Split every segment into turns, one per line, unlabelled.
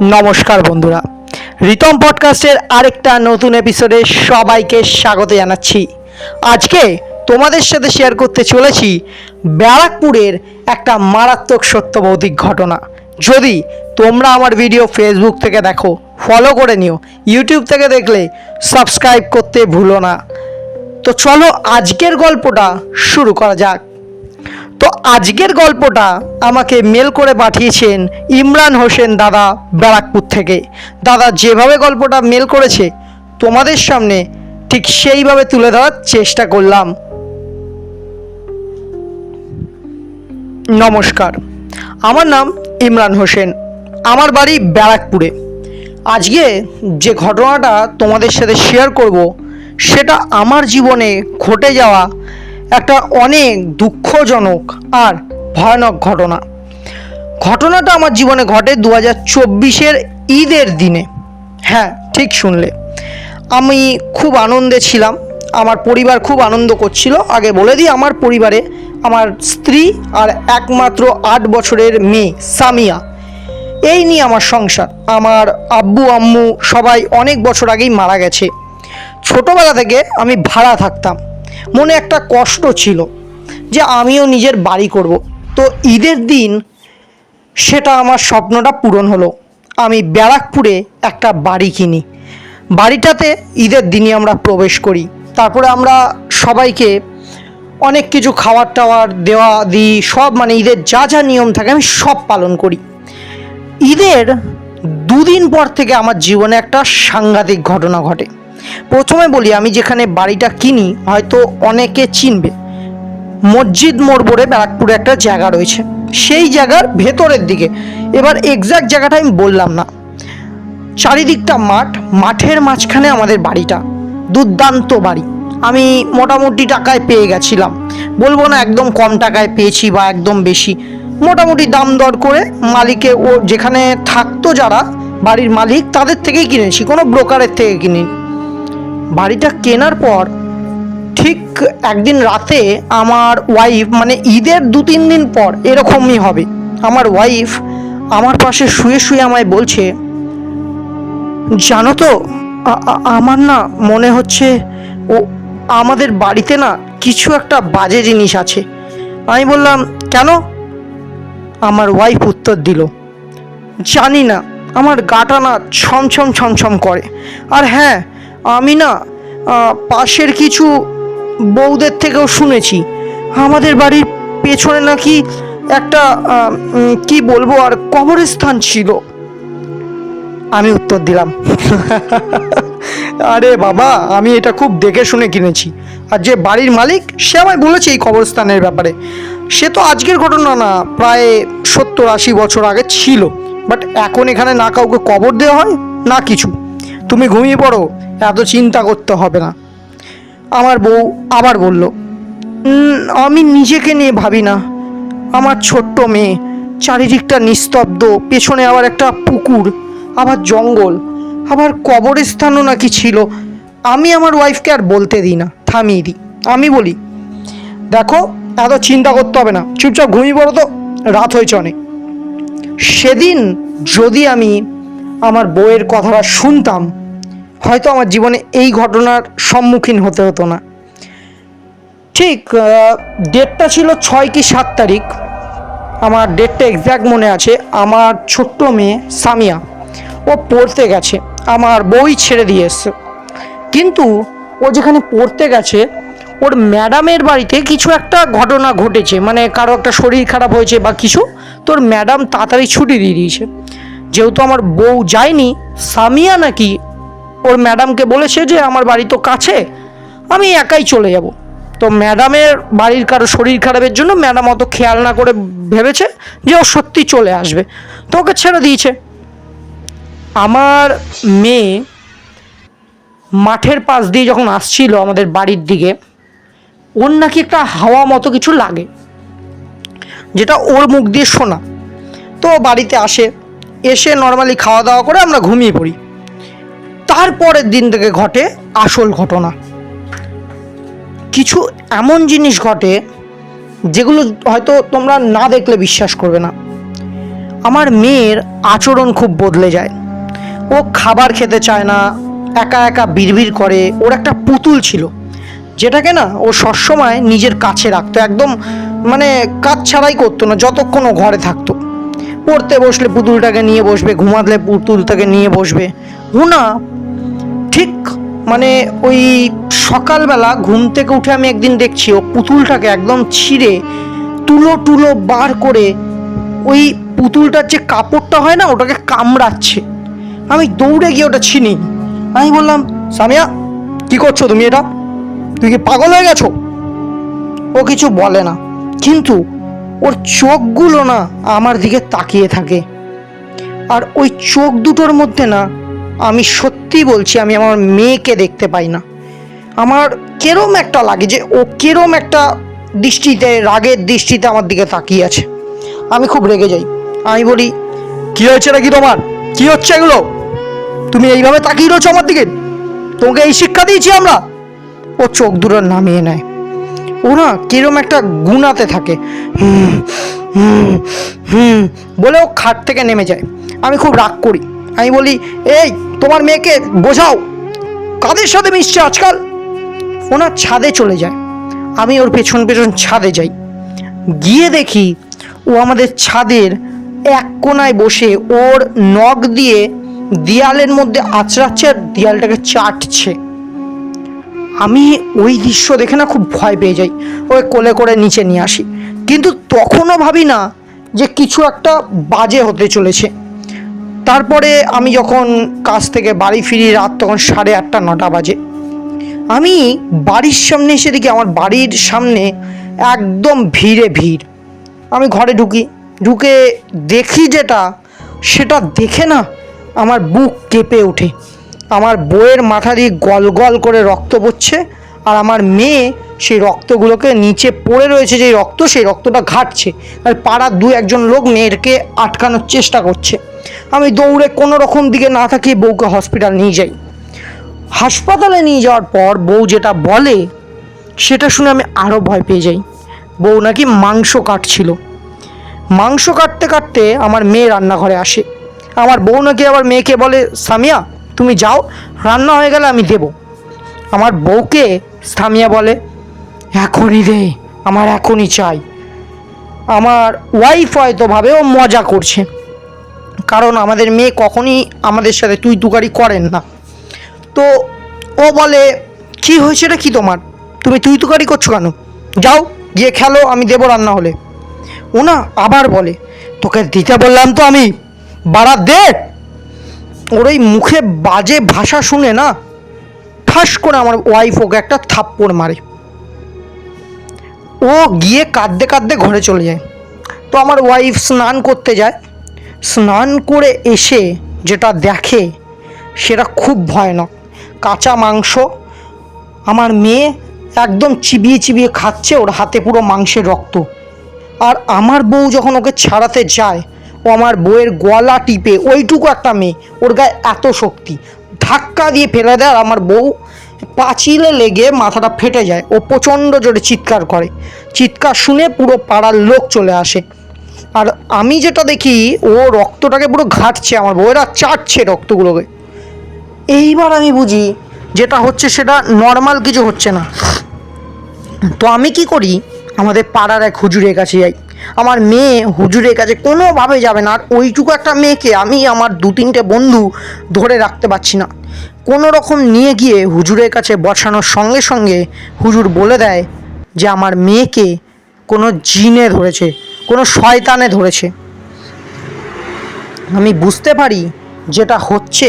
নমস্কার বন্ধুরা। রিতম পডকাস্টের আরেকটা নতুন এপিসোডে সবাইকে স্বাগত জানাচ্ছি। আজকে তোমাদের সাথে শেয়ার করতে চলেছি ব্যারাকপুরের একটা মারাত্মক সত্যভৌতিক ঘটনা। যদি তোমরা আমার ভিডিও ফেসবুক থেকে দেখো ফলো করে নিও ইউটিউব থেকে দেখলে সাবস্ক্রাইব করতে ভুলো না। তো চলো আজকের গল্পটা শুরু করা যাক। তো আজকের গল্পটা আমাকে মেল করে পাঠিয়েছেন ইমরান হোসেন দাদা ব্যারাকপুর থেকে। দাদা যেভাবে গল্পটা মেল করেছে তোমাদের সামনে ঠিক সেইভাবে তুলে ধরার চেষ্টা করলাম। নমস্কার, আমার নাম ইমরান হোসেন, আমার বাড়ি ব্যারাকপুরে। আজকে যে ঘটনাটা তোমাদের সাথে শেয়ার করব, সেটা আমার জীবনে ঘটে যাওয়া একটা অনেক দুঃখজনক আর ভয়ানক ঘটনা। ঘটনাটা আমার জীবনে ঘটে দু হাজার চব্বিশের ঈদের দিনে। হ্যাঁ ঠিক শুনলে। আমি খুব আনন্দে ছিলাম। আমার পরিবার খুব আনন্দ করছিল। আগে বলে দিই, আমার পরিবারে আমার স্ত্রী আর একমাত্র আট বছরের মেয়ে, সামিয়া। এই নিয়ে আমার সংসার। আমার আব্বু, আম্মু সবাই অনেক বছর আগেই মারা গেছে। ছোটোবেলা থেকে আমি ভাড়া থাকতাম। মনে একটা কষ্ট ছিল যে আমিও নিজের বাড়ি করব। তো ঈদের দিন সেটা আমার স্বপ্নটা পূরণ হলো। আমি ব্যারাকপুরে একটা বাড়ি কিনি। বাড়িটাতে ঈদের দিনই আমরা প্রবেশ করি। তারপরে আমরা সবাইকে অনেক কিছু খাবার টাওয়ার, দেওয়া, দিই, সব মানে ঈদের যা যা নিয়ম থাকে আমি সব পালন করি। ঈদের দুদিন পর থেকে আমার জীবনে একটা সাংঘাতিক ঘটনা ঘটে। প্রথমে বলি, আমি যেখানে বাড়িটা কিনি, হয়তো অনেকে চিনবে। মসজিদ মোড় বলে ব্যারাকপুরে একটা জায়গা রয়েছে। সেই জায়গার ভেতরের দিকে। এবার এক্সাক্ট জায়গাটা আমি বললাম না। চারিদিকটা মাঠ। মাঠের মাঝখানে আমাদের বাড়িটা। দুর্দান্ত বাড়ি। আমি মোটামুটি টাকায় পেয়ে গেছিলাম। বলব না একদম কম টাকায় পেয়েছি বা একদম বেশি। মোটামুটি দাম দর করে মালিকে ও যেখানে থাকতো যারা, বাড়ির মালিক, তাদের থেকেই কিনেছি। কোনো ব্রোকারের থেকে কিনি বাড়িটা কেনার পর ঠিক একদিন রাতে আমার ওয়াইফ মানে ঈদের দু তিন দিন পর এরকমই হবে। আমার ওয়াইফ আমার পাশে শুয়ে শুয়ে আমায় বলছে, জানো তো আমার না মনে হচ্ছে ও, আমাদের বাড়িতে না কিছু একটা বাজে জিনিস আছে। আমি বললাম, কেন? আমার ওয়াইফ উত্তর দিল, জানি না, আমার গাটা না ছমছম ছমছম করে। আর হ্যাঁ আমি না পাশের কিছু বউদের থেকেও শুনেছি। আমাদের বাড়ির পেছনে নাকি একটা কি বলব, আর কবরস্থান ছিল। আমি উত্তর দিলাম। আরে বাবা, আমি এটা খুব দেখে শুনে কিনেছি। আর যে বাড়ির মালিক, সে আমায় বলেছে এই কবরস্থানের ব্যাপারে। সে তো আজকের ঘটনা না, প্রায় সত্তর আশি বছর আগে ছিল। বাট এখন এখানে না কাউকে কবর দেওয়া হয়, না কিছু। তুমি ঘুমিয়ে পড়ো, এত চিন্তা করতে হবে না। আমার বউ আবার বলল আমি নিজেকে নিয়ে ভাবি না। আমার ছোট্ট মেয়ে, চারিদিকটা নিস্তব্ধ, পেছনে আবার একটা পুকুর, আবার জঙ্গল, আবার কবরস্থানও নাকি ছিল। আমি আমার ওয়াইফকে আর বলতে দিই না, থামিয়ে দিই। আমি বলি, দেখো, এত চিন্তা করতে হবে না। চুপচাপ ঘুমিয়ে পড়ো তো, রাত হয়েছে অনেক। সেদিন যদি আমি আমার বউয়ের কথাটা শুনতাম, হয়তো আমার জীবনে এই ঘটনার সম্মুখীন হতে হতো না। ঠিক ডেটটা ছিল ছয় কি সাত তারিখ। আমার ডেটটা এক্স্যাক্ট মনে আছে, আমার ছোট্ট মেয়ে সামিয়া, ও পড়তে গেছে, আমার বই ছেড়ে দিয়ে এসছে। কিন্তু ও যেখানে পড়তে গেছে, ওর ম্যাডামের বাড়িতে কিছু একটা ঘটনা ঘটেছে মানে কারও একটা শরীর খারাপ হয়েছে বা কিছু, তোর ম্যাডাম তাড়াতাড়ি ছুটি দিয়ে দিয়েছে। যেহেতু আমার বউ যায়নি, সামিয়া নাকি ওর ম্যাডামকে বলেছে যে আমার বাড়ি তো কাছে, আমি একাই চলে যাব। তো ম্যাডামের বাড়ির কারও শরীর খারাপের জন্য ম্যাডাম অত খেয়াল না করে ভেবেছে যে ও সত্যি চলে আসবে। তো ওকে ছেড়ে দিয়েছে। আমার মেয়ে মাঠের পাশ দিয়ে যখন আসছিল আমাদের বাড়ির দিকে, ওর নাকি একটা হাওয়া মতো কিছু লাগে, যেটা ওর মুখ দিয়ে শোনা। তো বাড়িতে আসে। এসে নর্মালি খাওয়া দাওয়া করে আমরা ঘুমিয়ে পড়ি। তারপরের দিন থেকে ঘটে আসল ঘটনা। কিছু এমন জিনিস ঘটে, যেগুলো হয়তো তোমরা না দেখলে বিশ্বাস করবে না। আমার মেয়ের আচরণ খুব বদলে যায়। ও খাবার খেতে চায় না, একা একা বিড়বিড় করে, ওর একটা পুতুল ছিল, যেটাকে না ও সবসময় নিজের কাছে রাখতো, একদম মানে কাজ ছাড়াই করতো না, যতক্ষণ ও ঘরে থাকতো। পড়তে বসলে পুতুলটাকে নিয়ে বসবে ঘুমাতলে পুতুলটাকে নিয়ে বসবে। ও না ঠিক মানে ওই সকালবেলা ঘুম থেকে উঠে আমি একদিন দেখছি ও পুতুলটাকে একদম ছিঁড়ে তুলো টুলো বার করে ওই পুতুলটার যে কাপড়টা হয় না, ওটাকে কামড়াচ্ছে। আমি দৌড়ে গিয়ে ওটা ছিনি আমি বললাম, সামিয়া, কি করছ তুমি এটা? তুই কি পাগল হয়ে গেছো? ও কিছু বলে না। কিন্তু ওর চোখগুলো না আমার দিকে তাকিয়ে থাকে। আর ওই চোখ দুটোর মধ্যে না আমি সত্যি বলছি, আমি আমার মেয়েকে দেখতে পাই না। আমার কেরম একটা লাগে যে ও কেরম একটা দৃষ্টিতে, রাগের দৃষ্টিতে আমার দিকে তাকিয়ে আছে। আমি খুব রেগে যাই। আমি বলি, কি হয়েছে নাকি তোমার? কি হচ্ছে এগুলো? তুমি এইভাবে তাকিয়ে রয়েছো আমার দিকে? তোমাকে এই শিক্ষা দিয়েছি আমরা? ও চোখ দুটো নামিয়ে নেয়। ও না কিরম একটা গুনাতে থাকে। হুম ও খাট থেকে নেমে যায়। আমি খুব রাগ করি। আমি বলি, এই, তোমার মেয়েকে বোঝাও। কাদের সাথে মিশছে আজকাল? ওনার ছাদে চলে যায়। আমি ওর পেছন পেছন ছাদে যাই। গিয়ে দেখি ও আমাদের ছাদের এক কোনায় বসে ওর নখ দিয়ে দেয়ালের মধ্যে আঁচড়াচ্ছে আর দেয়ালটাকে চাটছে। আমি ওই দৃশ্য দেখে না খুব ভয় পেয়ে যাই ওই কোলে করে নিচে নিয়ে আসি। কিন্তু তখনও ভাবি না যে কিছু একটা বাজে হতে চলেছে। তারপরে আমি যখন কাজ থেকে বাড়ি ফিরি, রাত তখন সাড়ে আটটা, নটা বাজে। আমি বাড়ির সামনে এসে দেখি আমার বাড়ির সামনে একদম ভিড়ে ভিড়। আমি ঘরে ঢুকি, ঢুকে দেখি যেটা, সেটা দেখে না আমার বুক কেঁপে ওঠে। আমার বইয়ের মাথা দিয়ে গল গল করে রক্ত পড়ছে আর আমার মেয়ে সেই রক্তগুলোকে নিচে পড়ে রয়েছে যে রক্ত, সেই রক্তটা ঘাটছে। আর পাড়ার দু একজন লোক মেয়েরকে আটকানোর চেষ্টা করছে। আমি দৌড়ে কোনো রকম দিকে না থাকিয়ে বউকে হসপিটাল নিয়ে যাই। হাসপাতালে নিয়ে যাওয়ার পর বউ যেটা বলে, সেটা শুনে আমি আরও ভয় পেয়ে যাই। বউ নাকি মাংস কাটছিল। মাংস কাটতে কাটতে আমার মেয়ে রান্নাঘরে আসে। আমার বউ নাকি আবার মেয়েকে বলে, সামিয়া তুমি যাও, রান্না হয়ে গেলে আমি দেব। আমার বউকে স্থামিয়া বলে, এখনই দে, আমার এখনই চাই। আমার ওয়াইফ হয়তো ভাবে ও মজা করছে, কারণ আমাদের মেয়ে কখনই আমাদের সাথে তুই তুকারি করেন না। তো ও বলে, কি হয়েছে এটা কি তোমার? তুমি তুই তুকারি করছ কেন? যাও, গিয়ে খেলো, আমি দেবো রান্না হলে। ও না আবার বলে, তোকে দিতে বললাম তো আমি, বাড়া দে ওর ওই মুখে বাজে ভাষা শুনে না ঠাস করে আমার ওয়াইফ ওকে একটা থাপ্পড় মারে। ও গিয়ে কাঁদতে কাঁদতে ঘরে চলে যায়। তো আমার ওয়াইফ স্নান করতে যায়। স্নান করে এসে যেটা দেখে সেটা খুব ভয়ানক। কাঁচা মাংস। আমার মেয়ে একদম চিবিয়ে চিবিয়ে খাচ্ছে, ওর হাতে পুরো মাংসের রক্ত। আর আমার বউ যখন ওকে ছাড়াতে যায় ও আমার বউয়ের গলা টিপে, ওইটুকু একটা মেয়ে, ওর গায়ে এত শক্তি। ধাক্কা দিয়ে ফেলে দেয় আর আমার বউ পাঁচিলে লেগে মাথাটা ফেটে যায়, ও প্রচণ্ড জোরে চিৎকার করে। চিৎকার শুনে পুরো পাড়ার লোক চলে আসে। আর আমি যেটা দেখি, ও রক্তটাকে পুরো ঘাটছে, আমার বউয়েরা চাটছে রক্তগুলোকে। এইবার আমি বুঝি, যেটা হচ্ছে সেটা নর্মাল কিছু হচ্ছে না। তো আমি কি করি, আমাদের পাড়ার এক হুজুরের কাছে যাই। আমার মেয়ে হুজুরের কাছে কোনোভাবে যাবে না, আর ওইটুকু একটা মেয়েকে আমি আমার দু তিনটে বন্ধু ধরে রাখতে পারছি না। কোনো রকম নিয়ে গিয়ে হুজুরের কাছে বসানোর সঙ্গে সঙ্গে হুজুর বলে দেয় যে আমার মেয়েকে কোনো জিনে ধরেছে, কোনো শয়তানে ধরেছে। আমি বুঝতে পারি যেটা হচ্ছে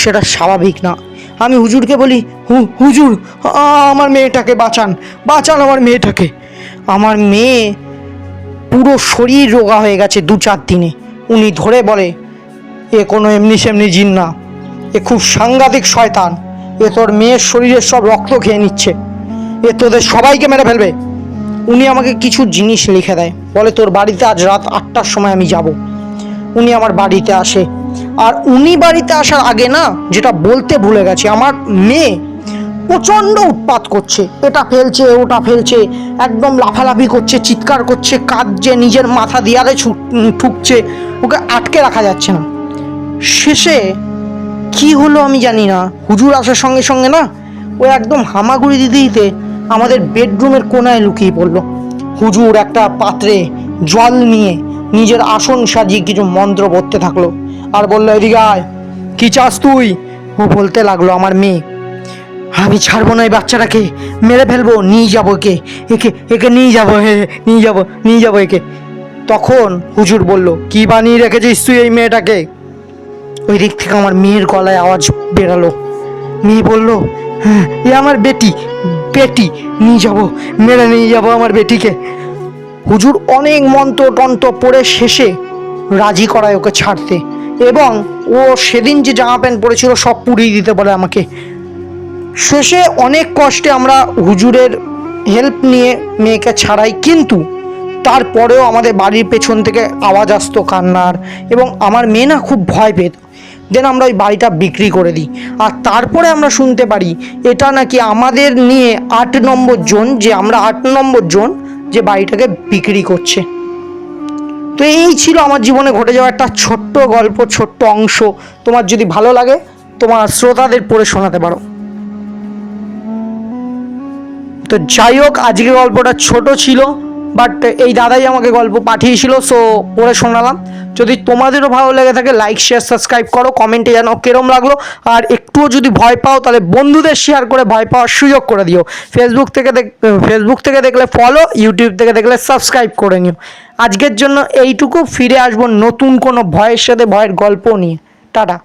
সেটা স্বাভাবিক না। আমি হুজুরকে বলি, হু, হুজুর আমার মেয়েটাকে বাঁচান বাঁচান আমার মেয়েটাকে। আমার মেয়ে পুরো শরীর রোগা হয়ে গেছে দু চার দিনে। উনি ধরে বলে, এ কোনো এমনি সেমনি জিন না। এ খুব সাংঘাতিক শয়তান। এ তোর মেয়ের শরীরের সব রক্ত খেয়ে নিচ্ছে। এ তোদের সবাইকে মেরে ফেলবে। উনি আমাকে কিছু জিনিস লিখে দেয়। বলে, তোর বাড়িতে আজ রাত আটটার সময় আমি যাব। উনি আমার বাড়িতে আসে। আর উনি বাড়িতে আসার আগে না, যেটা বলতে ভুলে গেছি, আমার মেয়ে প্রচণ্ড উৎপাত করছে। এটা ফেলছে ওটা ফেলছে একদম লাফালাফি করছে চিৎকার করছে কাঁদছে নিজের মাথা উম, ঠুকছে ওকে আটকে রাখা যাচ্ছে না। শেষে কি হলো আমি জানি না। হুজুর আসার সঙ্গে সঙ্গে না ও একদম হামাগুড়ি দিতে দিতে আমাদের বেডরুমের কোনায় লুকিয়ে পড়ল। হুজুর একটা পাত্রে জল নিয়ে নিজের আসন সাজিয়ে কিছু মন্ত্র পড়তে থাকল। আর বলল এদিকে আয় কি চাস তুই? ও বলতে লাগল আমার মেয়ে। আমি ছাড়বো না এই বাচ্চাটাকে। মেরে ফেলব, নিয়ে যাব একে। একে একে নিয়ে যাব, হে নিয়ে যাব নিয়ে যাব একে। তখন হুজুর বলল, কি বানিয়ে রেখেছিস তুই এই মেয়েটাকে? ওই দিক থেকে আমার মেয়ের গলায় আওয়াজ বেরালো। মেয়ে বলল হ্যাঁ এ আমার বেটি বেটি, নিয়ে যাব, মেরে নিয়ে যাব আমার বেটিকে। হুজুর অনেক মন্ত্র টন্ত্র পড়ে শেষে রাজি করায় ওকে ছাড়তে। এবং ও সেদিন যে জামা প্যান্ট পরেছিল সব পুড়িয়ে দিতে বলে আমাকে। শেষে অনেক কষ্টে আমরা হুজুরের হেল্প নিয়ে মেয়েকে ছাড়াই, কিন্তু তারপরেও আমাদের বাড়ির পেছন থেকে আওয়াজ আসতো কান্নার এবং আমার মেয়ে না খুব ভয় পেত। দেন আমরা ওই বাড়িটা বিক্রি করে দিই। আর তারপরে আমরা শুনতে পারি, এটা নাকি আমাদের নিয়ে আট নম্বর জন, যে আমরা আট নম্বর জন, যে বাড়িটাকে বিক্রি করছে। তো এই ছিল আমার জীবনে ঘটে যাওয়া একটা ছোট্ট গল্প, ছোট্ট অংশ। তোমার যদি ভালো লাগে, তোমার শ্রোতাদের পড়ে শোনাতে পারো। তো যাই হোক আজকে গল্পটা ছোট ছিল বাট এই দাদাই আমাকে গল্প পাঠিয়েছিল সো পড়ে শোনালাম। যদি তোমাদেরও ভালো লেগে থাকে লাইক শেয়ার সাবস্ক্রাইব করো কমেন্টে জানো কেরম লাগল। আর একটুও যদি ভয় পাও, তাহলে বন্ধুদের শেয়ার করে ভয় পাওয়ার সুযোগ করে দিও। ফেসবুক থেকে ফেসবুক থেকে দেখলে ফলো ইউটিউব থেকে দেখলে সাবস্ক্রাইব করে নিও। আজকের জন্য এইটুকু, ফিরে আসব নতুন কোনো ভয়ের সাথে, ভয়ের গল্প নিয়ে। টাটা।